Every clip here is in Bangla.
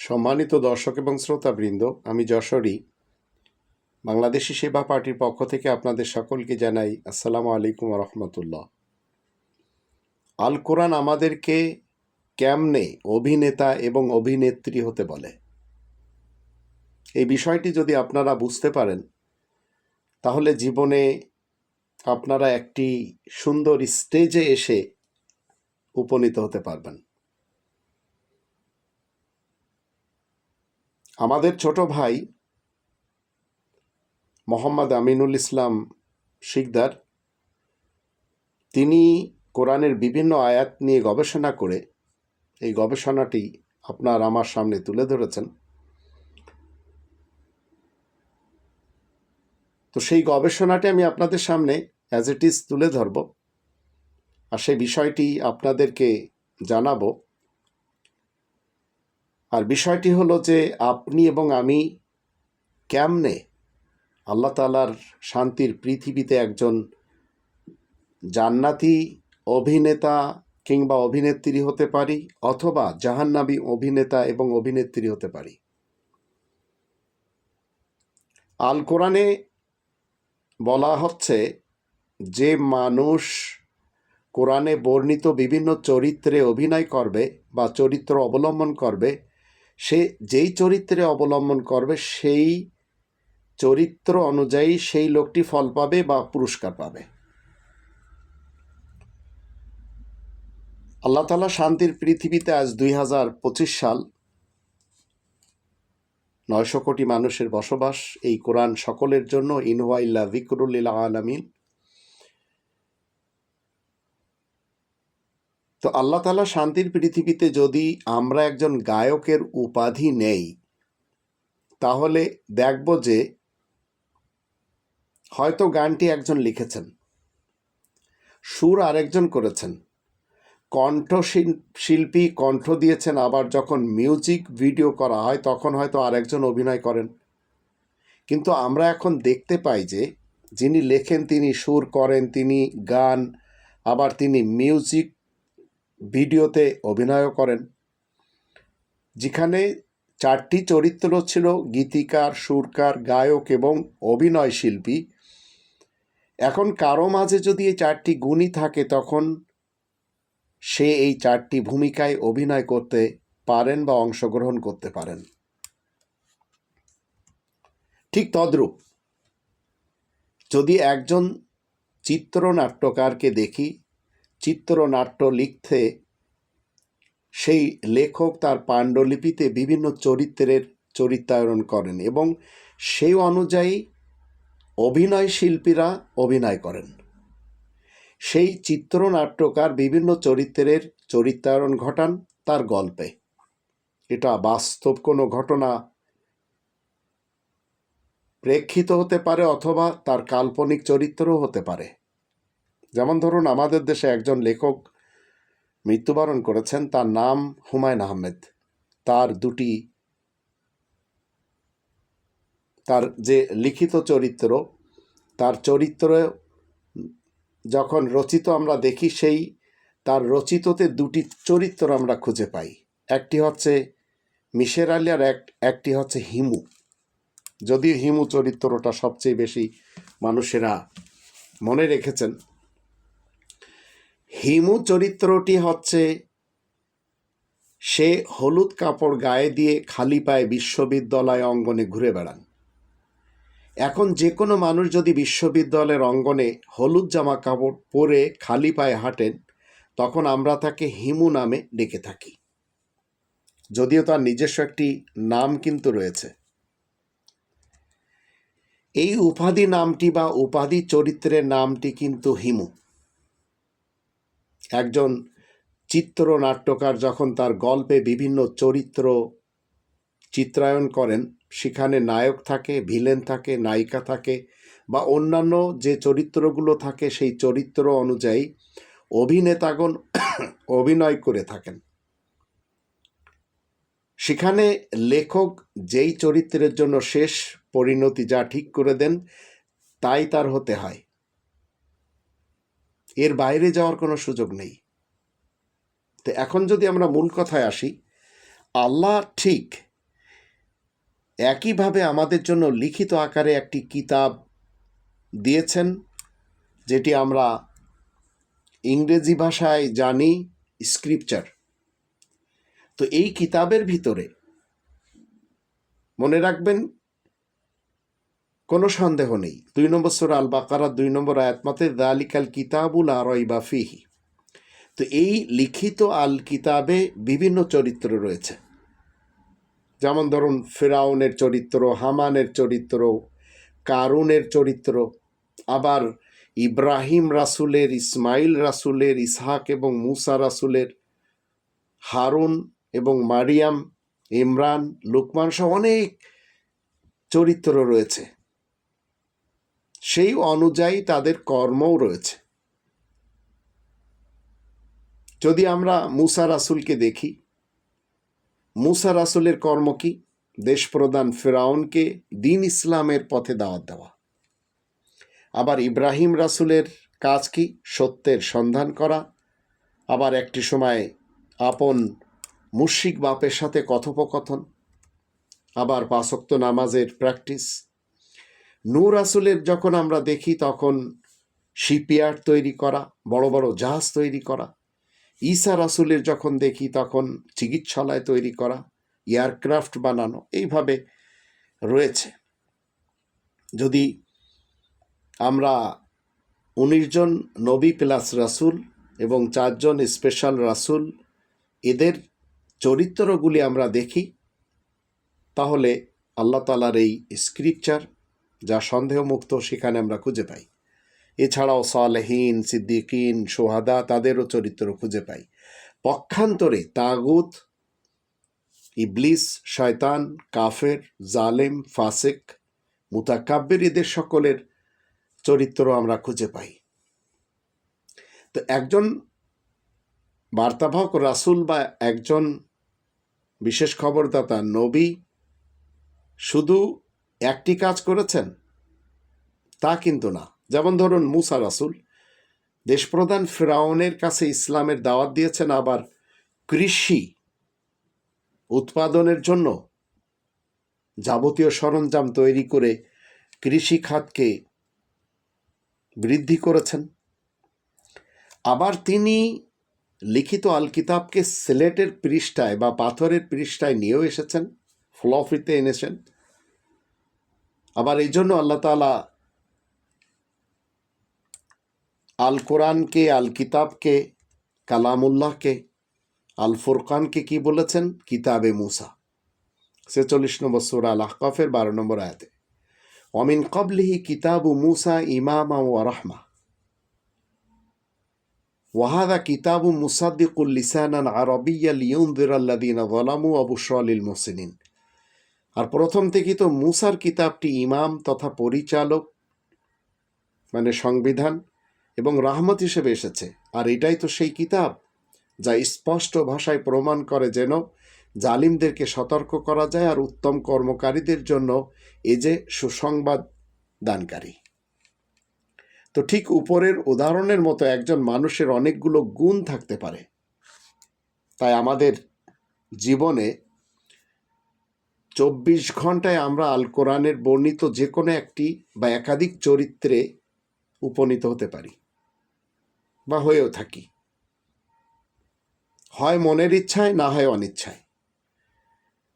সম্মানিত দর্শক এবং শ্রোতাবৃন্দ, আমি যশোরী। বাংলাদেশি সেবা পার্টির পক্ষ থেকে আপনাদের সকলকে জানাই আসসালামু আলাইকুম রহমতুল্লাহ। আল কোরআন আমাদেরকে কেমনে অভিনেতা এবং অভিনেত্রী হতে বলে? এই বিষয়টি যদি আপনারা বুঝতে পারেন, তাহলে জীবনে আপনারা একটি সুন্দর স্টেজে এসে উপনীত হতে পারবেন। আমাদের ছোট ভাই মোহাম্মদ আমিনুল ইসলাম শিকদার, তিনি কোরআনের বিভিন্ন আয়াত নিয়ে গবেষণা করে এই গবেষণাটি আপনার আমার সামনে তুলে ধরেছেন। তো সেই গবেষণাটি আমি আপনাদের সামনে অ্যাজ ইট ইজ তুলে ধরব। আর সেই বিষয়টি আপনাদেরকে জানাব। আর বিষয়টি হলো যে আপনি এবং আমি কেমনে আল্লাহ তালার শান্তির পৃথিবীতে একজন জান্নাতি অভিনেতা কিংবা অভিনেত্রী হতে পারি অথবা জাহান্নাবী অভিনেতা এবং অভিনেত্রী হতে পারি? আল কোরআনে বলা হচ্ছে, যে মানুষ কোরআনে বর্ণিত বিভিন্ন চরিত্রে অভিনয় করবে বা চরিত্র অবলম্বন করবে সে যেই চরিত্রে অবলম্বন করবে, সেই চরিত্র অনুযায়ী সেই লোকটি ফল পাবে বা পুরস্কার পাবে। আল্লাহ তালা শান্তির পৃথিবীতে আজ দুই হাজার পঁচিশ সাল নয়শো কোটি মানুষের বসবাস, এই কোরআন সকলের জন্য ইনওয়াইল্লা ভিকরুল্লিল আলমিন তো আল্লাহ তালা শান্তির পৃথিবীতে যদি আমরা একজন গায়কের উপাধি নেই, তাহলে দেখব যে হয়তো গানটি একজন লিখেছেন, সুর আরেকজন করেছেন কণ্ঠ শিল্পী কণ্ঠ দিয়েছেন, আবার যখন মিউজিক ভিডিও করা হয় তখন হয়তো আরেকজন অভিনয় করেন। কিন্তু আমরা এখন দেখতে পাই যে যিনি লেখেন তিনি সুর করেন, তিনি গান, আবার তিনি মিউজিক ভিডিওতে অভিনয়ও করেন। যেখানে চারটি চরিত্র ছিল, গীতিকার, সুরকার, গায়ক এবং অভিনয় শিল্পী। এখন কারও মাঝে যদি এই চারটি গুণই থাকে, তখন সে এই চারটি ভূমিকায় অভিনয় করতে পারেন বা অংশগ্রহণ করতে পারেন। ঠিক তদ্রূপ, যদি একজন চিত্রনাট্যকারকে দেখি চিত্রনাট্য লিখতে সেই লেখক তার পাণ্ডুলিপিতে বিভিন্ন চরিত্রের চরিত্রায়ন করেন এবং সেই অনুযায়ী অভিনয় শিল্পীরা অভিনয় করেন। সেই চিত্রনাট্যকার বিভিন্ন চরিত্রের চরিত্রায়ন ঘটান তার গল্পে। এটা বাস্তব কোনো ঘটনা প্রেক্ষিত হতে পারে অথবা তার কাল্পনিক চরিত্রও হতে পারে। যেমন ধরুন আমাদের দেশে একজন লেখক মৃত্যুবরণ করেছেন, তার নাম হুমায়ুন আহমেদ। তার দুটি, তার যে লিখিত চরিত্র, তার চরিত্র যখন রচিত আমরা দেখি, সেই, তার রচিততে দুটি চরিত্র আমরা খুঁজে পাই। একটি হচ্ছে মিশের আলী আর এক, একটি হচ্ছে হিমু। যদিও হিমু চরিত্রটা সবচেয়ে বেশি মানুষেরা মনে রেখেছেন হিমু চরিত্রটি হচ্ছে, সে হলুদ কাপড় গায়ে দিয়ে খালি পায়ে বিশ্ববিদ্যালয় অঙ্গনে ঘুরে বেড়ান। এখন যে কোনো মানুষ যদি বিশ্ববিদ্যালয়ের অঙ্গনে হলুদ জামা কাপড় পরে খালি পায়ে হাঁটেন, তখন আমরা তাকে হিমু নামে ডেকে থাকি। যদিও তার নিজস্ব একটি নাম কিন্তু রয়েছে। এই উপাধি নামটি বা উপাধি চরিত্রের নামটি কিন্তু হিমু। একজন চিত্রনাট্যকার যখন তার গল্পে বিভিন্ন চরিত্র চিত্রায়ন করেন, সেখানে নায়ক থাকে, ভিলেন থাকে, নায়িকা থাকে বা অন্যান্য যে চরিত্রগুলো থাকে, সেই চরিত্র অনুযায়ী অভিনেতাগণ অভিনয় করে থাকেন। সেখানে লেখক যেই চরিত্রের জন্য শেষ পরিণতি যা ঠিক করে দেন, তাই তার হতে হয়। এর বাইরে যাওয়ার কোনো সুযোগ নেই। তো এখন যদি আমরা মূল কথায় আসি, আল্লাহ ঠিক একইভাবে আমাদের জন্য লিখিত আকারে একটি কিতাব দিয়েছেন, যেটি আমরা ইংরেজি ভাষায় জানি স্ক্রিপচার। তো এই কিতাবের ভিতরে মনে রাখবেন কোনো সন্দেহ নেই। দুই নম্বর সুরা আল বাকারা দুই নম্বর আয়াতমাতে দালিকাল কিতাবুল আরই বা ফিহি। তো এই লিখিত আল কিতাবে বিভিন্ন চরিত্র রয়েছে। যেমন ধরুন ফেরাউনের চরিত্র, হামানের চরিত্র, কারুনের চরিত্র, আবার ইব্রাহিম রাসুলের ইসমাইল রাসুলের, ইসহাক এবং মুসা রাসুলের, হারুন এবং মারিয়াম, ইমরান, লুকমান সহ অনেক চরিত্র রয়েছে। সেই অনুযায়ী তাদের কর্মও রয়েছে। যদি আমরা মুসা রাসুলকে দেখি, মুসা রাসুলের কর্ম কি? দেশ প্রধান ফেরাউনকে দিন ইসলামের পথে দাওয়াত দেওয়া। আবার ইব্রাহিম রাসুলের কাজ কি? সত্যের সন্ধান করা। আবার একটি সময় আপন মুশিক বাপের সাথে কথোপকথন। আবার পাশক্ত নামাজের প্র্যাকটিস। নূর আসলের যখন আমরা দেখি, তখন শিপইয়ার্ড তৈরি করা, বড় বড় জাহাজ তৈরি করা, ঈসা রাসুলের যখন দেখি, তখন চিকিৎসালয় তৈরি করা, এয়ারক্রাফট বানানো, এইভাবে রয়েছে। যদি আমরা উনিশ জন নবী প্লাস রাসুল এবং চারজন স্পেশাল রাসুল, এদের চরিত্রগুলি আমরা দেখি, তাহলে আল্লাহ তালার এই স্ক্রিপচার যা সন্দেহমুক্ত, সেখানে আমরা খুঁজে পাই। এছাড়াও সালেহীন, সিদ্দিকিন, সোহাদা তাদেরও চরিত্র খুঁজে পাই। পক্ষান্তরে তাগুত, ইবলিস, শয়তান, কাফের, জালেম, ফাসেক, মুতাকাব্যের এদের সকলের চরিত্র আমরা খুঁজে পাই। তো একজন বার্তাবাহক রাসুল বা একজন বিশেষ খবরদাতা নবী শুধু একটি কাজ করেছেন, তা কিন্তু না। যেমন ধরুন মুসা রাসুল, দেশপ্রধান ফেরাউনের কাছে ইসলামের দাওয়াত দিয়েছেন, আবার কৃষি উৎপাদনের জন্য যাবতীয় সরঞ্জাম তৈরি করে কৃষি খাতকে বৃদ্ধি করেছেন। আবার তিনি লিখিত আল কিতাবকে সিলেটের পৃষ্ঠায় বা পাথরের পৃষ্ঠায় নিয়েও এসেছেন, ফ্লফিতে এনেছেন। আবার এই জন্য আল্লাহ তালা আল কোরআনকে আল কিতাবকে কালামুল্লাহকে আল ফোরকানকে কি বলেছেন? কিতাবে মুসা। ছেচল্লিশ নম্বর সুর আল আহকাফের বারো নম্বর আয়াতে। অমিন কবলিহি কিতাবু মুসা ইমামা ওয়া রাহমা। ওয়াহাদা কিতাবু মুসাদ্দিকুল লিসানান আরবিয়া লিউন্দির আল্লাদিন গলামু আবু শাহ মুসিনিন আর প্রথম থেকেই তো মুসার কিতাবটি ইমাম তথা পরিচালক মানে সংবিধান এবং রাহমত হিসেবে এসেছে। আর এটাই তো সেই কিতাব যা স্পষ্ট ভাষায় প্রমাণ করে যেন জালিমদেরকে সতর্ক করা যায় আর উত্তম কর্মকারীদের জন্য এ যে সুসংবাদ দানকারী। তো ঠিক উপরের উদাহরণের মতো একজন মানুষের অনেকগুলো গুণ থাকতে পারে। তাই আমাদের জীবনে চব্বিশ ঘন্টায় আমরা আল কোরআনের বর্ণিত যে কোনো একটি বা একাধিক চরিত্রে উপনীত হতে পারি বা হয়েও থাকি। হয় মনের ইচ্ছায়, না হয় অনিচ্ছায়।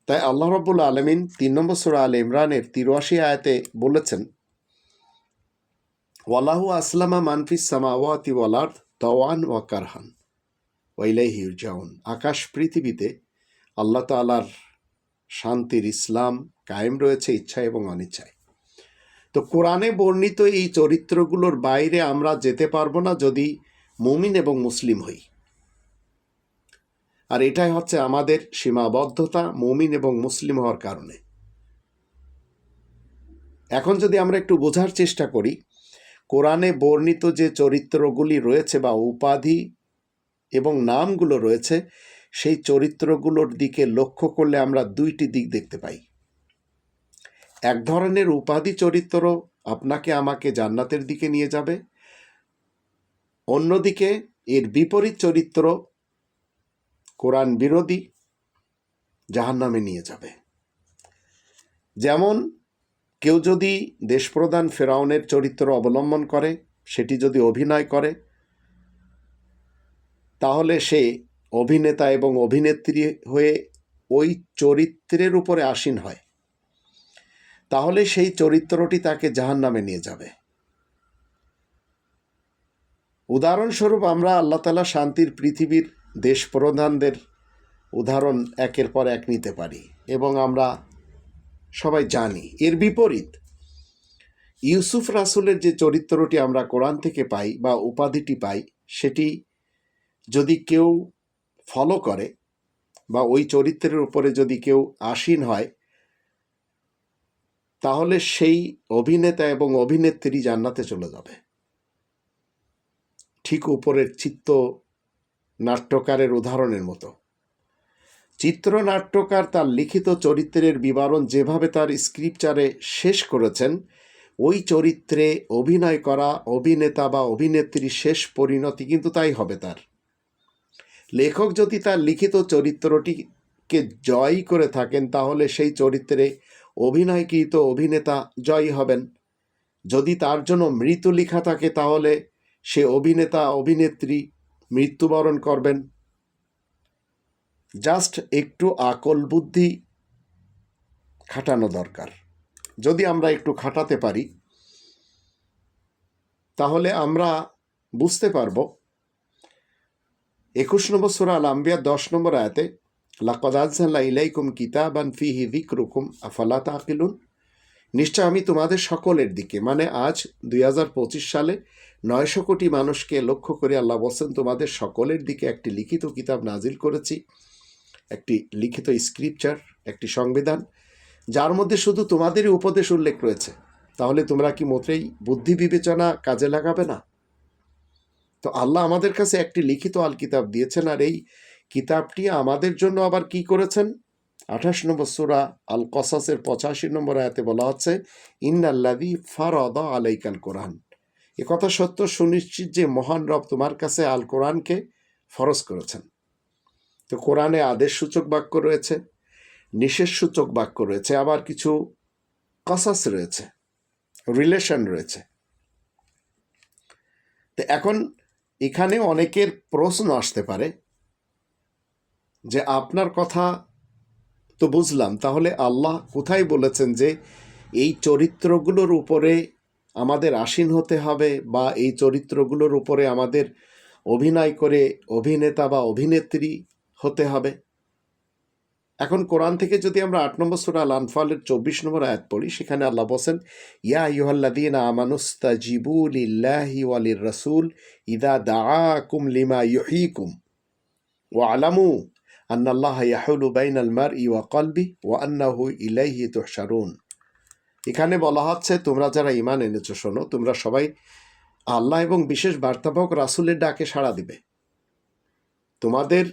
তাই আল্লাহ রব্বুল আলমিন তিন নম্বর সুরা আল ইমরানের তিরাশি আয়াতে বলেছেন, ওয়ালাহু আসলামা মানফিস সামাওয়াতি ওয়ালার তওয়ান ওয়া কারহান ওয়াইলাই হিউজাউন আকাশ পৃথিবীতে আল্লাহ তালার শান্তির ইসলাম কায়েম রয়েছে ইচ্ছা এবং অনিচ্ছায়। তো কোরআনে বর্ণিত এই চরিত্রগুলোর বাইরে আমরা যেতে পারব না যদি মুমিন এবং মুসলিম হই। আর এটাই হচ্ছে আমাদের সীমাবদ্ধতা মুমিন এবং মুসলিম হওয়ার কারণে। এখন যদি আমরা একটু বোঝার চেষ্টা করি, কোরআনে বর্ণিত যে চরিত্রগুলি রয়েছে বা উপাধি এবং নামগুলো রয়েছে সেই চরিত্রগুলোর দিকে লক্ষ্য করলে আমরা দুইটি দিক দেখতে পাই। এক ধরনের উপাধি চরিত্র আপনাকে আমাকে জান্নাতের দিকে নিয়ে যাবে। অন্যদিকে এর বিপরীত চরিত্র কোরআন বিরোধী জাহান্নামে নিয়ে যাবে। যেমন কেউ যদি দেশপ্রধান ফেরাউনের চরিত্র অবলম্বন করে, সেটি যদি অভিনয় করে, তাহলে সে অভিনেতা এবং অভিনেত্রী হয়ে ওই চরিত্রের উপরে আসীন হয়। তাহলে সেই চরিত্রটি তাকে জাহান নামে নিয়ে যাবে। উদাহরণস্বরূপ আমরা আল্লাহ তালা শান্তির পৃথিবীর দেশ প্রধানদের উদাহরণ একের পর এক নিতে পারি এবং আমরা সবাই জানি। এর বিপরীত, ইউসুফ রাসুলের যে চরিত্রটি আমরা কোরআন থেকে পাই বা উপাধিটি পাই, সেটি যদি কেউ ফলো করে বা ওই চরিত্রের উপরে যদি কেউ আসীন হয়, তাহলে সেই অভিনেতা এবং অভিনেত্রী জান্নাতে চলে যাবে। ঠিক উপরের চিত্ত নাট্যকারের উদাহরণের মতো। চিত্রনাট্যকার তার লিখিত চরিত্রের বিবরণ যেভাবে তার স্ক্রিপচারে শেষ করেছেন, ওই চরিত্রে অভিনয় করা অভিনেতা বা অভিনেত্রীর শেষ পরিণতি কিন্তু তাই হবে তার। লেখক যদি তার লিখিত চরিত্রটিকে জয় করে থাকেন, তাহলে সেই চরিত্রে অভিনয়কৃত অভিনেতা জয়ী হবেন। যদি তার জন্য মৃত্যু লেখা থাকে, তাহলে সে অভিনেতা, অভিনেত্রী মৃত্যুবরণ করবেন। জাস্ট একটু আকল বুদ্ধি খাটানো দরকার। যদি আমরা একটু খাটাতে পারি, তাহলে আমরা বুঝতে পারব একুশ নম্বর সুরা আল আম্বিয়া দশ নম্বর আয়াতে, লাকদ আনজাল্লা ইলাইকুম কিতাবান ফিহি যিকরুকুম, আফালা তাকিলুন? নিশ্চয় আমি তোমাদের সকলের দিকে মানে আজ দুই হাজার পঁচিশ সালে নয়শো কোটি মানুষকে লক্ষ্য করে আল্লাহ বলছেন, তোমাদের সকলের দিকে একটি লিখিত কিতাব নাজিল করেছি, একটি লিখিত স্ক্রিপচার, একটি সংবিধান, যার মধ্যে শুধু তোমাদেরই উপদেশ উল্লেখ রয়েছে। তাহলে তোমরা কি মোটেই বুদ্ধি বিবেচনা কাজে লাগাবে না? তো আল্লাহ আমাদের কাছে একটি লিখিত আল কিতাব দিয়েছেন আর এই কিতাবটি আমাদের জন্য আবার কি করেছেন? আঠাশ নম্বর সুরা আল কসাসের পঁচাশি নম্বর আয়াতে বলা হচ্ছে ইন্নাল্লাদি ফারদ আলাইকাল কোরআন। এ কথা সত্য, সুনিশ্চিত যে মহান রব তোমার কাছে আল কোরআনকে ফরজ করেছেন। তো কোরআনে আদেশ সূচক বাক্য রয়েছে, নিষেধ সূচক বাক্য রয়েছে, আবার কিছু কসাস রয়েছে রিলেশন রয়েছে। তো এখন এখানে অনেকের প্রশ্ন আসতে পারে যে আপনার কথা তো বুঝলাম, তাহলে আল্লাহ কোথায় বলেছেন যে এই চরিত্রগুলোর উপরে আমাদের আসীন হতে হবে বা এই চরিত্রগুলোর উপরে আমাদের অভিনয় করে অভিনেতা বা অভিনেত্রী হতে হবে? এখন কোরআন থেকে যদি আমরা আট নম্বর সুরা আনফালের চব্বিশ নম্বর আয়াত পড়ি, সেখানে আল্লাহ বলছেন, ইয়া ইউহাল্লাদিন আমানুস্তা জিবুল ইল্লাহি ওয়ালির রসুল ইদা দা কুম লিমা ইউহিকুম ও আলামু আন্নাল্লাহ ইয়াহুলু বাইন আল মার ইওয়া কলবি ও আন্নাহু ইলাইহি তুহশারুন। এখানে বলা হচ্ছে, তোমরা যারা ইমান এনেছো, শোনো, তোমরা সবাই আল্লাহ এবং বিশেষ বার্তাবক রাসুলের ডাকে সাড়া দিবে। তোমাদের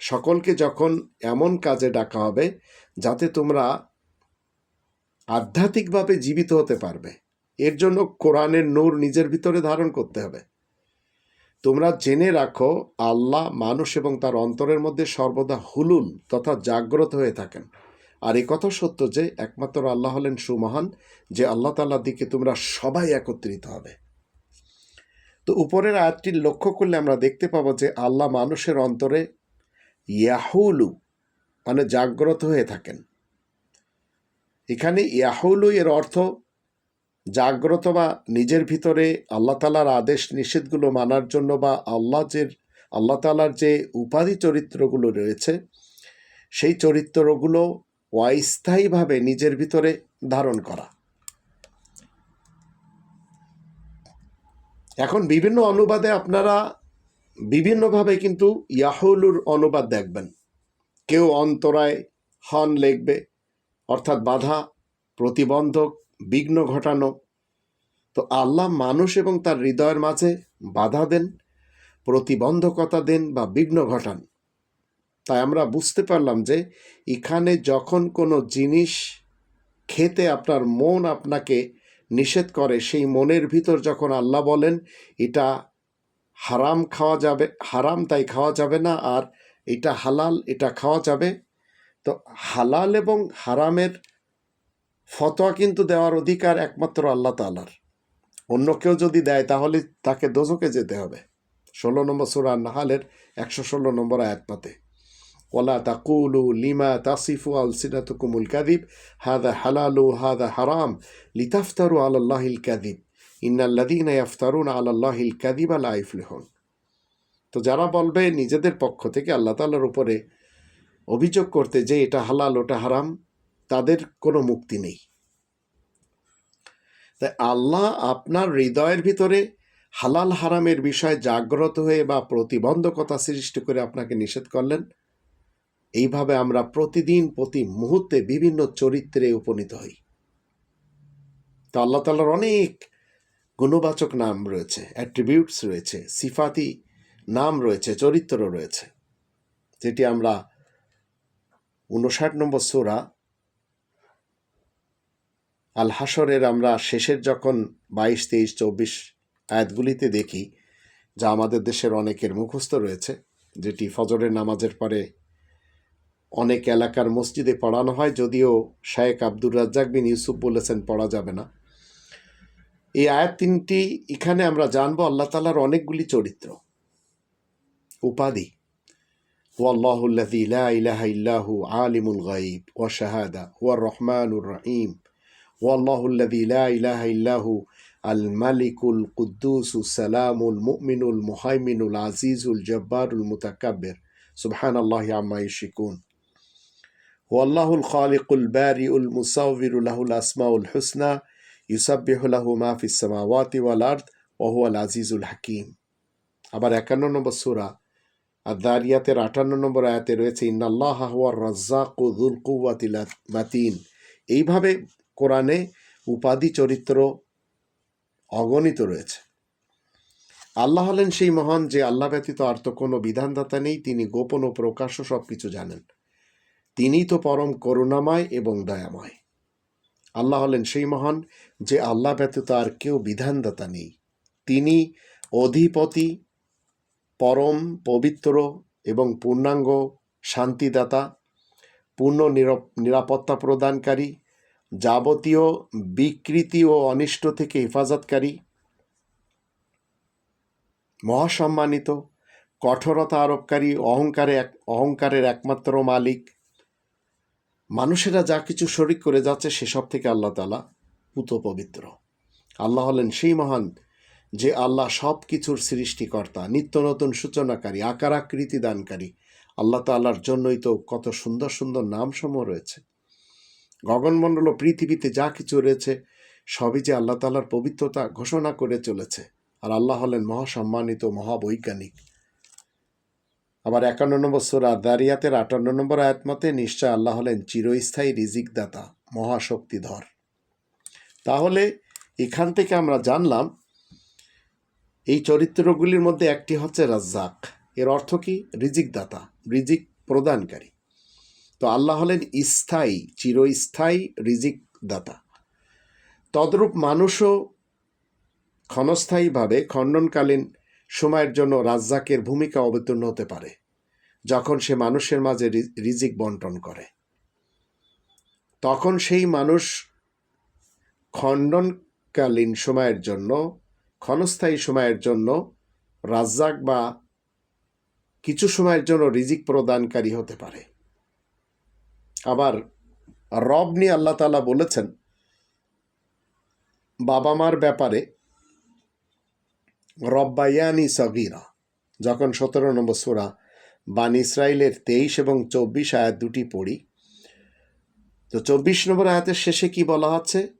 সকলকে যখন এমন কাজে ডাকা হবে যাতে তোমরা আধ্যাত্মিকভাবে জীবিত হতে পারবে। এর জন্য কোরআনের নূর নিজের ভিতরে ধারণ করতে হবে। তোমরা জেনে রাখো, আল্লাহ মানুষ এবং তার অন্তরের মধ্যে সর্বদা হুলুল তথা জাগ্রত হয়ে থাকেন। আর এ কথা সত্য যে, একমাত্র আল্লাহ হলেন সুমহান, যে আল্লাহ তাল্লার দিকে তোমরা সবাই একত্রিত হবে। তো উপরের আয়াতটি লক্ষ্য করলে আমরা দেখতে পাবো যে, আল্লাহ মানুষের অন্তরে ইয়াহুলু মানে জাগ্রত হয়ে থাকেন। এখানে ইয়াহুলু এর অর্থ জাগ্রত বা নিজের ভিতরে আল্লাহ তালার আদেশ নিষেধগুলো মানার জন্য বা আল্লাহ যে, আল্লাহ তালার যে উপাধি চরিত্রগুলো রয়েছে, সেই চরিত্রগুলো অস্থায়ীভাবে নিজের ভিতরে ধারণ করা। এখন বিভিন্ন অনুবাদে আপনারা বিভিন্নভাবে কিন্তু ইয়াহুলুর অনুবাদ দেখবেন। কেউ অন্তরায় হন লিখবে, অর্থাৎ বাধা, প্রতিবন্ধক, বিঘ্ন ঘটানো। তো আল্লাহ মানুষ এবং তার হৃদয়ের মাঝে বাধা দেন, প্রতিবন্ধকতা দেন বা বিঘ্ন ঘটান। তাই আমরা বুঝতে পারলাম যে এখানে যখন কোনো জিনিস খেতে আপনার মন আপনাকে নিষেধ করে, সেই মনের ভিতর যখন আল্লাহ বলেন, এটা হারাম খাওয়া যাবে, হারাম তাই খাওয়া যাবে না, আর এটা হালাল, এটা খাওয়া যাবে। তো হালাল এবং হারামের ফতোয়া কিন্তু দেওয়ার অধিকার একমাত্র আল্লাহ তালার অন্য কেউ যদি দেয়, তাহলে তাকে দোজকে যেতে হবে। ষোলো নম্বর সুরা নাহালের একশো ষোলো নম্বর আয়াত পাতে ওলা তাকুলু লিমা তাসিফু আল সিনাতুকুমুল কাদিব হাদা হালালু হাদা হারাম, লিতাফতারু আল্লাহিল কাদিব ইন্নাল্লাদিনা তো যারা বলবে নিজেদের পক্ষ থেকে আল্লাহ তালার উপরে অভিযোগ করতে যে এটা হালাল, ওটা হারাম, তাদের কোনো মুক্তি নেই। তাই আল্লাহ আপনার হৃদয়ের ভিতরে হালাল, হারামের বিষয়ে জাগ্রত হয়ে বা প্রতিবন্ধকতা সৃষ্টি করে আপনাকে নিষেধ করলেন। এইভাবে আমরা প্রতিদিন, প্রতি মুহূর্তে বিভিন্ন চরিত্রে উপনীত হই। তো আল্লাহ তালার অনেক গুণবাচক নাম রয়েছে অ্যাট্রিবিউটস রয়েছে, সিফাতি নাম রয়েছে চরিত্র রয়েছে। যেটি আমরা উনষাট নম্বর সোরা আল হাসরের আমরা শেষের যখন বাইশ, তেইশ, চব্বিশ আয়াতগুলিতে দেখি, যা আমাদের দেশের অনেকের মুখস্থ রয়েছে, যেটি ফজরের নামাজের পরে অনেক এলাকার মসজিদে পড়ানো হয়, যদিও শায়েক আব্দুর রাজ্জাক বিন ইউসুফ বলেছেন, পড়া যাবে না। এই আয়াত তিনটি এখানে আমরা জানবো আল্লাহ তালার অনেকগুলি চরিত্র উপাধি والله الذي لا إله إلا هو عالم الغيب والشهادة هو الرحمن الرحيم والله الذي لا إله إلا هو الملك القدوس السلام المؤمن المهيمن العزيز الجبار المتكبر سبحان الله عما يشركون هو الله الخالق البارئ المصور له الأسماء الحسنى ইউসাবিহুল্লাহু মাহফিস সামাওয়াতি ওয়াল আর্দ ওহুয়াল আজিজুল হাকিম। আবার একান্ন নম্বর সুরা আর দারিয়াতের আটান্ন নম্বর আয়াতে রয়েছে, ইন্নাল্লাহ হাহুয়ার রাজ্জাকুদুল কুয়াতিল মাতিন। এইভাবে কোরআনে উপাধি, চরিত্র অগণিত রয়েছে। আল্লাহ হলেন সেই মহান যে আল্লাহ ব্যতীত আর তো কোনো বিধানদাতা নেই, তিনি গোপন ও প্রকাশ্য সব কিছু জানেন। তিনিই তো পরম করুণাময় এবং দয়াময়। আল্লাহ হলেন সেই মহান যে আল্লাহ ব্যতীত আর কেউ বিধানদাতা নেই। তিনি অধিপতি, পরম, পবিত্র এবং পূর্ণাঙ্গ শান্তিদাতা, পূর্ণ নিরপ- নিরাপত্তা প্রদানকারী, যাবতীয় বিকৃতি ও অনিষ্ট থেকে হেফাজতকারী, মহাসম্মানিত, কঠোরতা আরোপকারী, অহংকারে এক অহংকারের একমাত্র মালিক মানুষেরা যা কিছু শরিক করে যাচ্ছে সেসব থেকে আল্লাহ তালা পুত পবিত্র। আল্লাহ হলেন সেই মহান যে আল্লাহ সব কিছুর সৃষ্টিকর্তা, নিত্য নতুন সূচনাকারী, আকার আকৃতি দানকারী। আল্লাহ তাল্লার জন্যই তো কত সুন্দর সুন্দর নামসমূহ রয়েছে। গগনমণ্ডল ও পৃথিবীতে যা কিছু রয়েছে, সবই যে আল্লাহ তাল্লার পবিত্রতা ঘোষণা করে চলেছে। আর আল্লাহ হলেন মহাসম্মানিত, মহাবৈজ্ঞানিক। আবার একান্ন নম্বর সোরা দারিয়াতের আটান্ন নম্বর আয়াত মতে, নিশ্চয় আল্লাহ হলেন চিরস্থায়ী রিজিকদাতা, মহাশক্তিধর। তাহলে এখান থেকে আমরা জানলাম, এই চরিত্রগুলির মধ্যে একটি হচ্ছে রাজ্জাক। এর অর্থ কি? রিজিকদাতা, রিজিক প্রদানকারী। তো আল্লাহ হলেন স্থায়ী, চিরস্থায়ী রিজিকদাতা। তদ্রূপ মানুষও ক্ষণস্থায়ীভাবে খণ্ডনকালীন সময়ের জন্য রাজ্জাকের ভূমিকা অবতীর্ণ হতে পারে। যখন সে মানুষের মাঝে রিজিক বন্টন করে, তখন সেই মানুষ খণ্ডনকালীন সময়ের জন্য, ক্ষণস্থায়ী সময়ের জন্য রাজ্জাক বা কিছু সময়ের জন্য রিজিক প্রদানকারী হতে পারে। আবার রব নিয়ে আল্লাহ তালা বলেছেন বাবা মার ব্যাপারে রব্বায়ানি সগিরা, যখন সতেরো নম্বর সোরা বান ইসরায়েলের তেইশ এবং চব্বিশ আয়াত দুটি পড়ি। তো চব্বিশ নম্বর আয়াতের শেষে কি বলা হচ্ছে?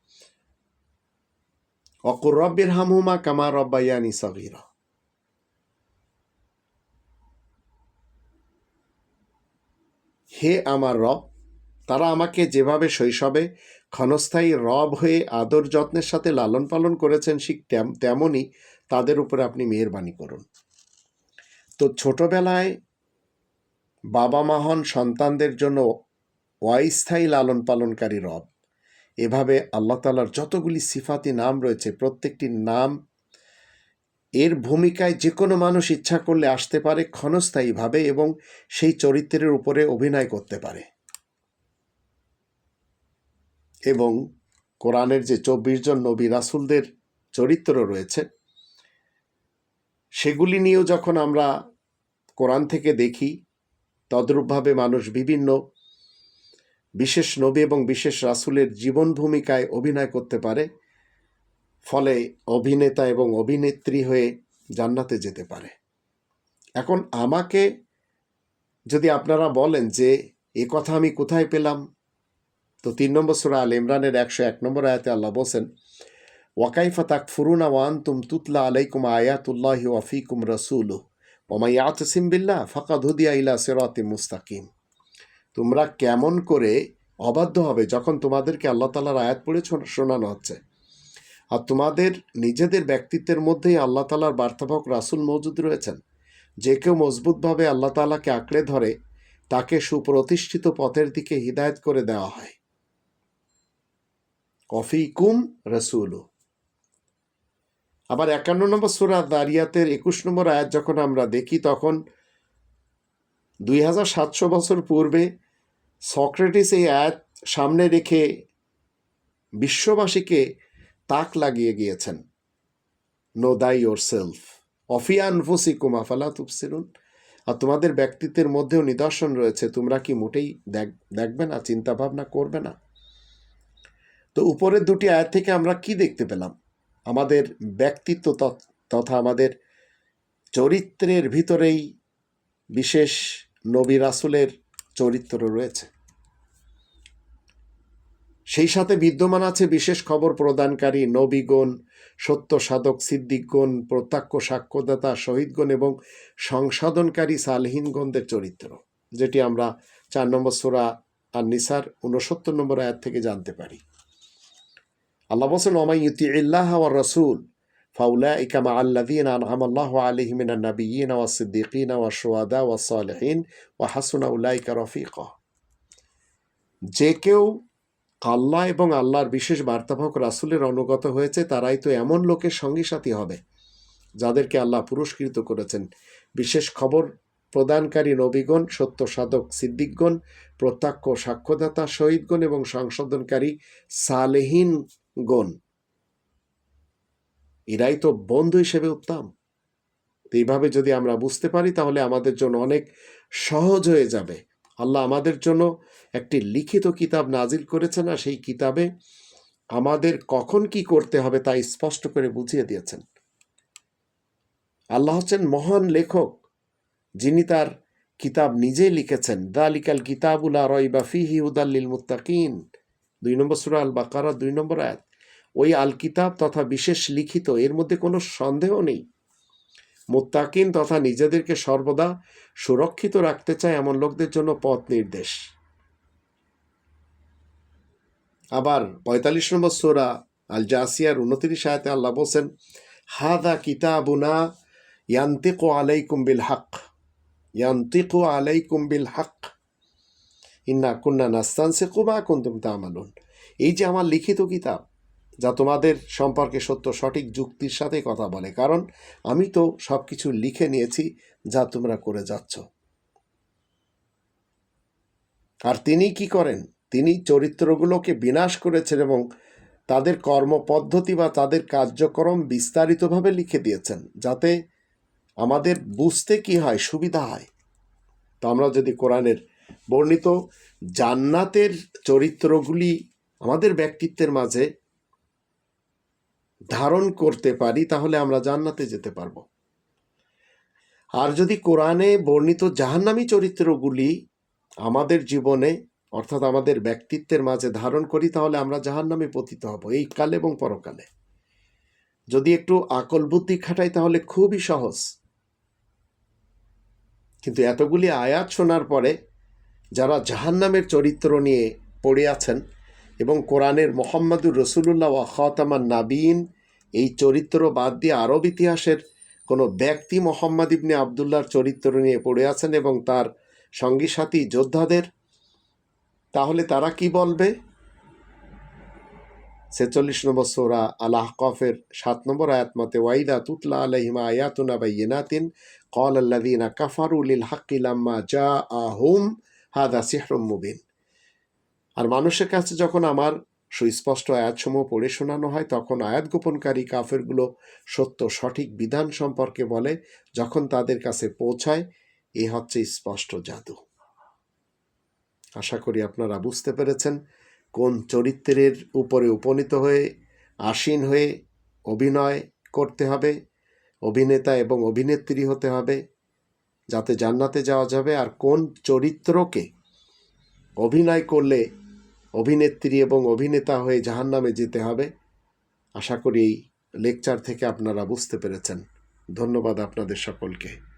অকুর রব্বের হামহুমা কামা রব্বায়ানি সগিরা। হে আমার রব, তারা আমাকে যেভাবে শৈশবে ক্ষণস্থায়ী রব হয়ে আদর যত্নের সাথে লালন পালন করেছেন তেম- তেমনই তাদের উপরে আপনি মেহেরবানি করুন। তো ছোটবেলায় বাবা মা হন সন্তানদের জন্য অস্থায়ী লালন পালনকারী রব। এভাবে আল্লাহ তালার যতগুলি সিফাতি নাম রয়েছে, প্রত্যেকটি নাম এর ভূমিকায় যে কোনো মানুষ ইচ্ছা করলে আসতে পারে ক্ষণস্থায়ীভাবে এবং সেই চরিত্রের উপরে অভিনয় করতে পারে। এবং কোরআনের যে চব্বিশ জন নবী রাসুলদের চরিত্র রয়েছে, সেগুলি নিয়েও যখন আমরা কোরআন থেকে দেখি তদ্রূপভাবে মানুষ বিভিন্ন বিশেষ নবী এবং বিশেষ রাসুলের জীবন ভূমিকায় অভিনয় করতে পারে, ফলে অভিনেতা এবং অভিনেত্রী হয়ে জান্নাতে যেতে পারে। এখন আমাকে যদি আপনারা বলেন যে, এ কথা আমি কোথায় পেলাম? তো তিন নম্বর সুরা আল ইমরানের একশো এক নম্বর আয়াতে আল্লাহ বলছেন ওয়াকাইফা তাক ফুরুনা ওয়ান তুম তুতলা আলাইকুম আয়াতুল্লাহি ওয়াফিকুম রসুল ওমাই আতসিম বিল্লাহ, ফাকাদ হুদিয়া ইলা সেরাতে মুস্তাকিম। তোমরা কেমন করে অবাধ্য হবে যখন তোমাদেরকে আল্লাহ তালার আয়াত পড়ে শোনানো হচ্ছে। আর তোমাদের নিজেদের ব্যক্তিত্বের মধ্যেই আল্লাহ তালার বার্তাবক রাসুল মজুদ রয়েছেন। যে কেউ মজবুতভাবে আল্লাহ তালাকে আঁকড়ে ধরে, তাকে সুপ্রতিষ্ঠিত পথের দিকে হিদায়ত করে দেওয়া হয়। অফিকুম রসুল আবার একান্ন নম্বর সুরা দারিয়াতের একুশ নম্বর আয়াত যখন আমরা দেখি, তখন দুই হাজার সাতশো বছর পূর্বে সক্রেটিস এই আয়াত সামনে রেখে বিশ্ববাসীকে তাক লাগিয়ে গিয়েছেন। নো দাই ইয়োর সেলফ অফিয়ান ফুসিকুম আফালা তুফসিরুন আর তোমাদের ব্যক্তিত্বের মধ্যেও নিদর্শন রয়েছে, তোমরা কি মোটেই দেখ, দেখবে না চিন্তা ভাবনা করবে না? তো উপরের দুটি আয়াত থেকে আমরা কি দেখতে পেলাম? আমাদের ব্যক্তিত্ব তথ- আমাদের চরিত্রের ভিতরেই বিশেষ নবী রাসুলের চরিত্র রয়েছে। সেই সাথে বিদ্যমান আছে বিশেষ খবর প্রদানকারী নবীগণ সত্য সাধক সিদ্দিকগণ, প্রত্যক্ষ সাক্ষ্যদাতা, শহীদগণ এবং সংশোধনকারী সালহীনগণদের চরিত্র, যেটি আমরা চার নম্বর সোরা আর নিসার উনসত্তর নম্বর আয়াত থেকে জানতে পারি। আল্লাহ বলছেন ওমাই ইউতি ইল্লাহ ওয়া রসুল ফাউলা ইকামা আল্লাদিন আনহাম আল্লাহ আলহি মিনা নবীন ওয়া সিদ্দিকিন ওয়া সোয়াদা ওয়া সালেহিন ওয়া হাসুনা উল্লাইকা রফিক. যে কেউ আল্লাহ এবং আল্লাহর বিশেষ বার্তাবাহক রাসুলের অনুগত হয়েছে, তারাই তো এমন লোকের সঙ্গী সাথী হবে, যাদেরকে আল্লাহ পুরস্কৃত করেছেন। বিশেষ খবর প্রদানকারী নবীগণ, সত্য সাধক সিদ্দিকগণ, প্রত্যক্ষ সাক্ষ্যদাতা, শহীদগণ এবং সংশোধনকারী সালেহীনগণ এরাই তো বন্ধু হিসেবে উত্তম। এইভাবে যদি আমরা বুঝতে পারি, তাহলে আমাদের জন্য অনেক সহজ হয়ে যাবে। আল্লাহ আমাদের জন্য একটি লিখিত কিতাব নাজিল করেছেন আর সেই কিতাবে আমাদের কখন কি করতে হবে তা স্পষ্ট করে বুঝিয়ে দিয়েছেন। আল্লাহ হচ্ছেন মহান লেখক, যিনি তার কিতাব নিজেই লিখেছেন। দালিকাল কিতাবুল রয়বা ফিহি হুদাল্লিল মুত্তাকিন। দুই নম্বর সুরা আল বাকারা দুই নম্বর আয়াত। ওই আল কিতাব তথা বিশেষ লিখিত, এর মধ্যে কোনো সন্দেহ নেই। মোত্তাকিন তথা নিজেদেরকে সর্বদা সুরক্ষিত রাখতে চায় এমন লোকদের জন্য পথ নির্দেশ। আবার পঁয়তাল্লিশ নম্বর সোরা আল জাসিয়ার উনত্রিশ আয়াতে আল্লাহ বলছেন হাদা কিতাবুনা ইয়ান্তিকু আলাইকুম বিল হক। ইয়ান্তিকু আলাইকুম বিল হক। ইন্না কুন্না নাস্তান সে কুমা কুন্তুম তামালুন। এই যে আমার লিখিত কিতাব যা তোমাদের সম্পর্কে সত্য সঠিক যুক্তির সাথে কথা বলে। কারণ আমি তো সব কিছু লিখে নিয়েছি, যা তোমরা করে যাচ্ছ। আর তিনি কি করেন? তিনি চরিত্রগুলোকে বিনাশ করেছেন এবং তাদের কর্মপদ্ধতি বা তাদের কার্যক্রম বিস্তারিতভাবে লিখে দিয়েছেন, যাতে আমাদের বুঝতে কি হয়, সুবিধা হয়। তো আমরা যদি কোরআনের বর্ণিত জান্নাতের চরিত্রগুলি আমাদের ব্যক্তিত্বের মাঝে ধারণ করতে পারি, তাহলে আমরা জান্নাতে যেতে পারব। আর যদি কোরআনে বর্ণিত জাহান্নামী চরিত্রগুলি আমাদের জীবনে, অর্থাৎ আমাদের ব্যক্তিত্বের মাঝে ধারণ করি, তাহলে আমরা জাহান্নামে পতিত হব, এই কালে এবং পরকালে। যদি একটু আকল বুদ্ধি খাটাই, তাহলে খুবই সহজ। কিন্তু এতগুলি আয়াত শোনার পরে, যারা জাহান্নামের চরিত্র নিয়ে পড়ে আছেন এবং কোরআনের মোহাম্মদুর রসুল্লাহ ওয়া খতামান নাবিন এই চরিত্র বাদ দিয়ে আরব ইতিহাসের কোনো ব্যক্তি মোহাম্মদ ইবনে আবদুল্লাহর চরিত্র নিয়ে পড়ে আছেন এবং তার সঙ্গী সাথী যোদ্ধাদের, তাহলে তারা কি বলবে? ছেচল্লিশ নম্বর সোরা আল্লাহ কফের সাত নম্বর আয়াত, মতে ওয়াইদা তুতলা আলহিমা আয়াতুনা বাইনাতিন কল আল্লাদিনা কাফারুলিল হাক্কিলাম্মা যা আহুম হাদা সিহরম মুবিন। আর মানুষের কাছে যখন আমার সুস্পষ্ট আয়াতসমূহ পড়ে শোনানো হয়, তখন আয়াত গোপনকারী কাফেরগুলো সত্য, সঠিক বিধান সম্পর্কে বলে, যখন তাদের কাছে পৌঁছায়, এ হচ্ছে স্পষ্ট জাদু। আশা করি আপনারা বুঝতে পেরেছেন কোন চরিত্রের উপরে উপনীত হয়ে, আসীন হয়ে অভিনয় করতে হবে, অভিনেতা এবং অভিনেত্রী হতে হবে, যাতে জান্নাতে যাওয়া যাবে, আর কোন চরিত্রকে অভিনয় করলে অভিনেত্রী এবং অভিনেতা হয়ে জাহান নামে যেতে হবে। আশা করি এই লেকচার থেকে আপনারা বুঝতে পেরেছেন। ধন্যবাদ আপনাদের সকলকে।